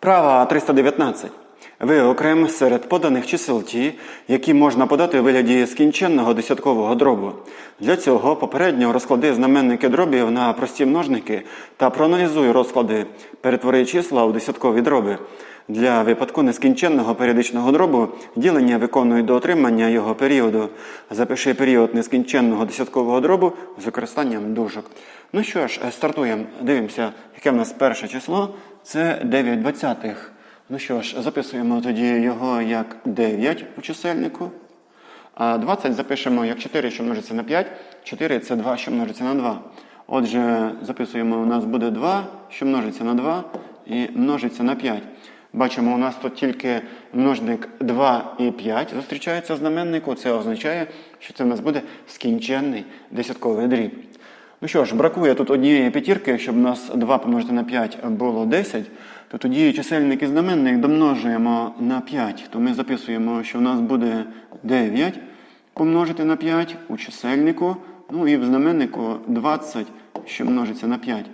Вправа 319. Виокрем серед поданих чисел ті, які можна подати у вигляді скінченного десяткового дробу. Для цього попередньо розклади знаменники дробів на прості множники та проаналізуй розклади, перетвори числа у десяткові дроби. Для випадку нескінченного періодичного дробу ділення виконуй до отримання його періоду. Запиши період нескінченного десяткового дробу з використанням дужок. Ну що ж, е, стартуємо. Дивимося, яке в нас перше число. Це 9 двадцятих. Ну що ж, записуємо тоді його як 9 у чисельнику. А 20 запишемо як 4, що множиться на 5. 4 це 2, що множиться на 2. Отже, записуємо, у нас буде 2, що множиться на 2 і множиться на 5. Бачимо, у нас тут тільки множник 2 і 5 зустрічається знаменнику. Це означає, що це у нас буде скінченний десятковий дріб. Ну що ж, бракує тут однієї п'ятірки, щоб у нас 2 помножити на 5 було 10, то тоді чисельник і знаменник домножуємо на 5. То ми записуємо, що у нас буде 9 помножити на 5 у чисельнику, ну і в знаменнику 20, що множиться на 5.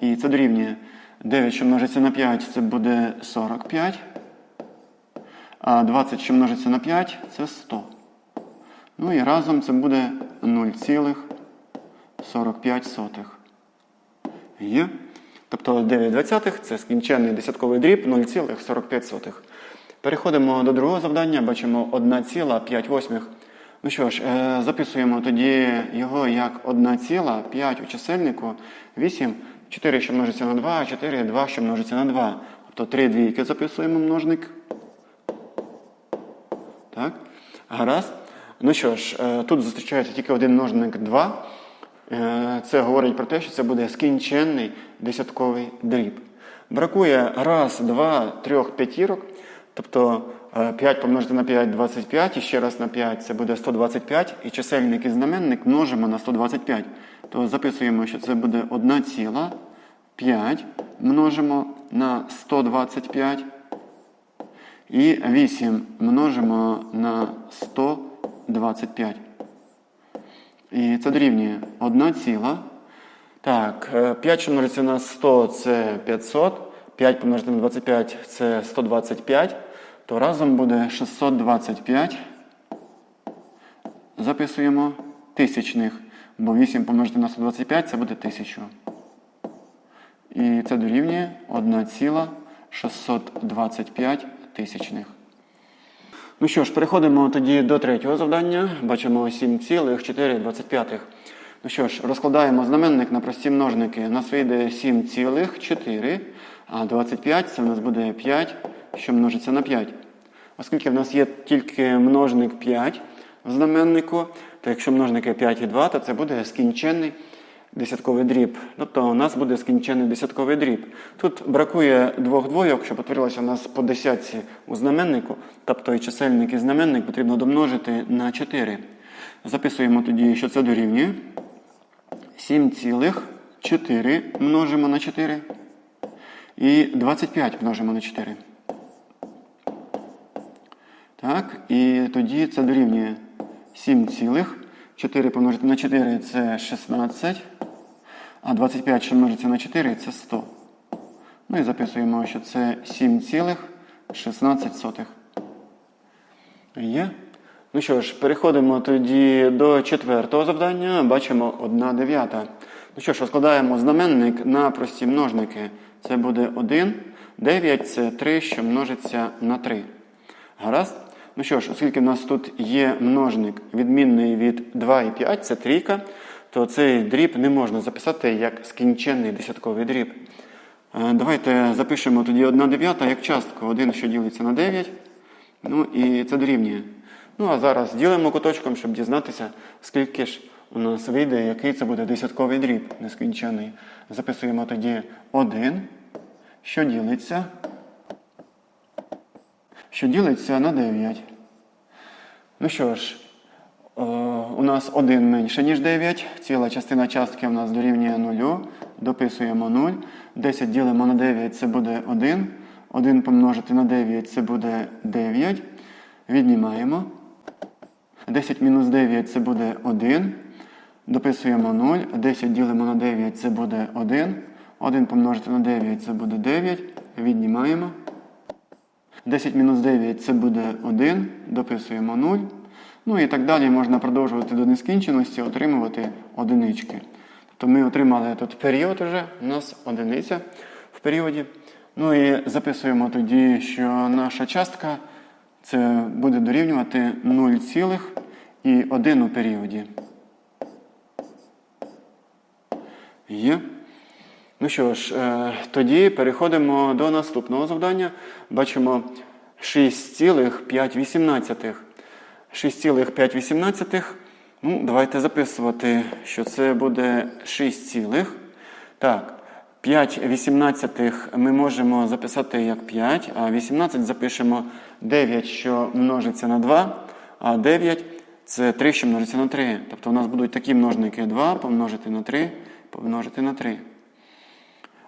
І це дорівнює 9, що множиться на 5, це буде 45. А 20, що множиться на 5, це 100. Ну і разом це буде 0,45. Є. Тобто 9 двадцятих це скінченний десятковий дріб 0,45. Переходимо до другого завдання, бачимо 1,5 восьмих. Ну що ж, е, записуємо тоді його як 1,5 у чисельнику, 8, 4, що множиться на 2, 4, 2, що множиться на 2. Тобто 3 двійки записуємо множник. Так? Гаразд. Ну що ж, е, тут зустрічається тільки один множник 2. Е, Це говорить про те, що це буде скінченний десятковий дріб. Бракує раз, два, трьох п'ятірок. Тобто е, 5 помножити на 5 25, і ще раз на 5 це буде 125, і чисельник і знаменник множимо на 125. То записуємо, що це буде 1,5 множимо на 125. І 8 множимо на 125. І це дорівнює 1 ціла. Так, е, 5, що на 100, це 500. 5 помножити на 25 це 125. То разом буде 625. Записуємо тисячних. Бо 8 помножити на 125 це буде 1000. І це дорівнює 1,625 тисячних. Ну що ж, переходимо тоді до третього завдання. Бачимо 7,425. Ну що ж, розкладаємо знаменник на прості множники. У нас вийде 7,4, а 25 це в нас буде 5, що множиться на 5. Оскільки в нас є тільки множник 5 знаменнику, то якщо множники 5 і 2, то це буде скінченний десятковий дріб. Тобто у нас буде скінчений десятковий дріб. Тут бракує двох двойок, щоб утворилося у нас по десятці у знаменнику, тобто і чисельник і знаменник потрібно домножити на 4. Записуємо тоді, що це дорівнює. 7,4 множимо на 4. І 25 множимо на 4. Так, і тоді це дорівнює 7 цілих. 4 помножити на 4 це 16. А 25, що множиться на 4, це 100. Ну і записуємо, що це 7,16. Є. Ну що ж, переходимо тоді до четвертого завдання. Бачимо 1 дев'ята. Ну що ж, розкладаємо знаменник на прості множники. Це буде 1. 9 це 3, що множиться на 3. Гаразд? Ну що ж, оскільки в нас тут є множник відмінний від 2 і 5, це трійка, то цей дріб не можна записати як скінченний десятковий дріб. Е, Давайте запишемо тоді 1 дев'ята як частку. 1, що ділиться на 9. Ну і це дорівнює. Ну а зараз ділимо куточком, щоб дізнатися, скільки ж у нас вийде, який це буде десятковий дріб нескінчений. Записуємо тоді 1, що ділиться, що ділиться на 9. Ну що ж, е, у нас 1 менше, ніж 9. Ціла частина частки у нас дорівнює 0. Дописуємо 0. 10 ділимо на 9, це буде 1. 1 помножити на 9 це буде 9. Віднімаємо. 10 мінус 9 це буде 1. Дописуємо 0. 10 ділимо на 9 це буде 1. 1 помножити на 9 це буде 9. Віднімаємо. 10 мінус 9 це буде 1, дописуємо 0. Ну і так далі можна продовжувати до нескінченості, отримувати одинички. Тобто ми отримали тут період вже, у нас одиниця в періоді. Ну і записуємо тоді, що наша частка це буде дорівнювати 0,1 у періоді. Є. Ну що ж, е, тоді переходимо до наступного завдання. Бачимо 6,5. 6,5. Ну, давайте записувати, що це буде 6, цілих. так, 5 вісімнадцятих ми можемо записати як 5, а 18 запишемо 9, що множиться на 2, а 9 це 3, що множиться на 3. Тобто у нас будуть такі множники 2 помножити на 3, помножити на 3.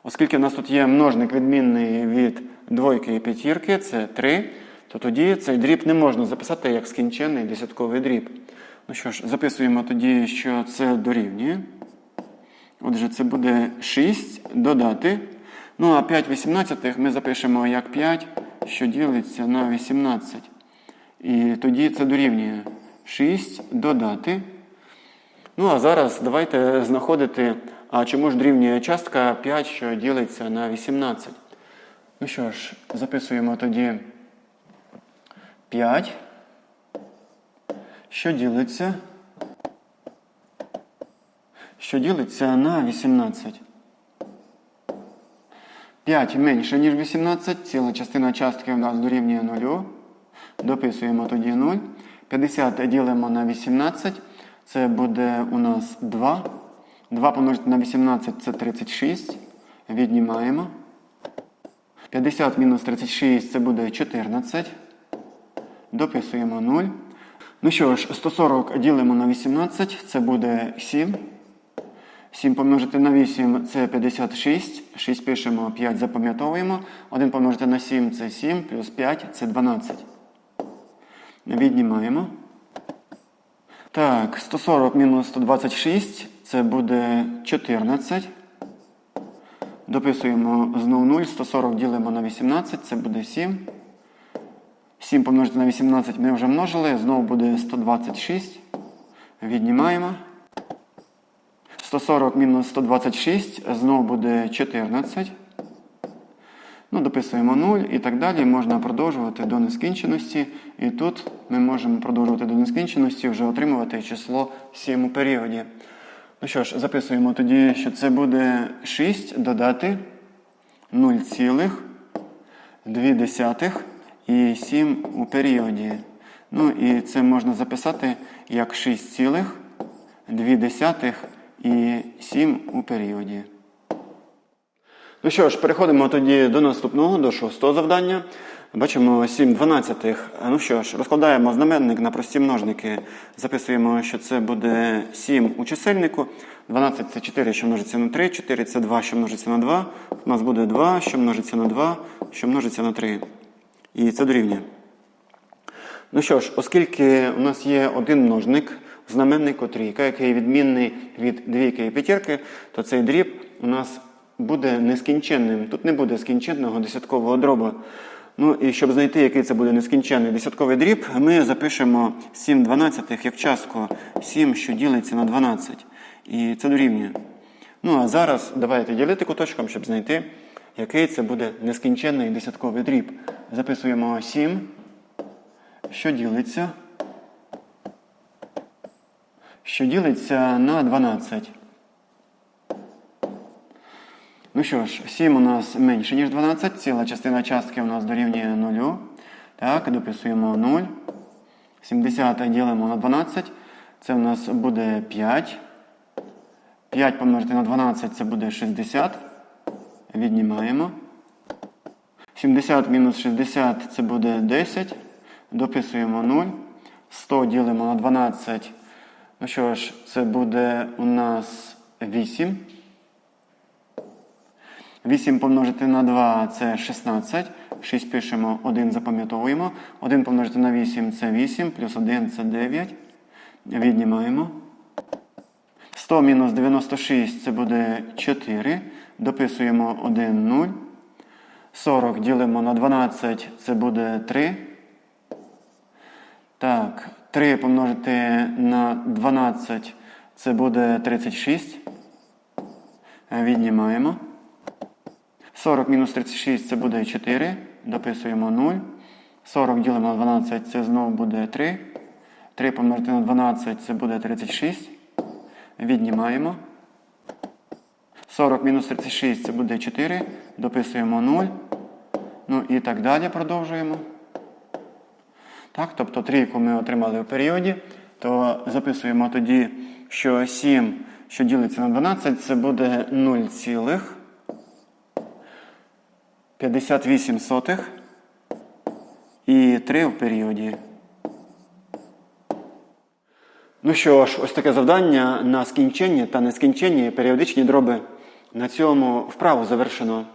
Оскільки в нас тут є множник відмінний від двойки і п'ятірки, це 3, то тоді цей дріб не можна записати як скінчений десятковий дріб. Ну що ж, записуємо тоді, що це дорівнює. Отже, це буде 6 додати. Ну, а 5 вісімнадцятих ми запишемо як 5, що ділиться на 18. І тоді це дорівнює 6 додати. Ну, а зараз давайте знаходити, а чому ж дорівнює частка 5, що ділиться на 18. Ну що ж, записуємо тоді 5, що ділиться, що ділиться на 18. 5 менше, ніж 18, ціла частина частки у нас дорівнює 0. Дописуємо тоді 0. 50 ділимо на 18. Це буде у нас 2. 2 помножити на 18 це 36. Віднімаємо. 50 мінус 36 це буде 14. Дописуємо 0. Ну що ж, 140 ділимо на 18, це буде 7. 7 помножити на 8 це 56. 6 пишемо, 5 запам'ятовуємо. 1 помножити на 7 це 7, плюс 5 це 12. Віднімаємо. Так, 140 мінус 126 це буде 14. Дописуємо знову 0. 140 ділимо на 18, це буде 7. 7 помножити на 18 ми вже множили, знову буде 126. Віднімаємо. 140 мінус 126, знову буде 14. Ну, Дописуємо 0 і так далі. Можна продовжувати до нескінченості. І тут ми можемо продовжувати до нескінченості, вже отримувати число 7 у періоді. Ну що ж, записуємо тоді, що це буде 6 додати 0,2 і 7 у періоді. Ну і це можна записати як 6,2 і 7 у періоді. Ну що ж, переходимо тоді до наступного, до шостого завдання. Бачимо 7 дванадцятих. Ну що ж, розкладаємо знаменник на прості множники. Записуємо, що це буде 7 у чисельнику. 12 це 4, що множиться на 3, 4 це 2, що множиться на 2. У нас буде 2, що множиться на 2, що множиться на 3. І це дорівнює. Ну що ж, оскільки у нас є один множник, знаменнику трійка, який відмінний від двійки і п'ятірки, то цей дріб у нас буде нескінченним. Тут не буде скінченного десяткового дроба. Ну і щоб знайти, який це буде нескінченний десятковий дріб, ми запишемо 7 дванадцятих як частку 7, що ділиться на 12. І це дорівнює. Ну а зараз давайте ділити куточком, щоб знайти, який це буде нескінченний десятковий дріб. Записуємо 7, що ділиться, що ділиться на 12. Ну що ж, 7 у нас менше, ніж 12. Ціла частина частки у нас дорівнює 0. Так, дописуємо 0. 70 ділимо на 12. Це у нас буде 5. 5 помножити на 12 це буде 60. Віднімаємо. 70 мінус 60 це буде 10. Дописуємо 0. 100 ділимо на 12. Ну що ж, це буде у нас 8. 8 помножити на 2 це 16. 6 пишемо, 1 запам'ятовуємо. 1 помножити на 8 це 8, плюс 1 це 9. Віднімаємо. 100 мінус 96 це буде 4. Дописуємо 1, 0. 40 ділимо на 12, це буде 3. Так, 3 помножити на 12, це буде 36. Е, Віднімаємо. 40 мінус 36 це буде 4. Дописуємо 0. 40 ділимо на 12, це знову буде 3. 3 помножити на 12, це буде 36. Віднімаємо. 40 мінус 36 це буде 4. Дописуємо 0. Ну і так далі продовжуємо. Так, тобто трійку ми отримали в періоді, то записуємо тоді, що 7, що ділиться на 12, це буде 58 сотих і 3 в періоді. Ну що ж, ось таке завдання на скінченні та нескінченні періодичні дроби. На цьому вправу завершено.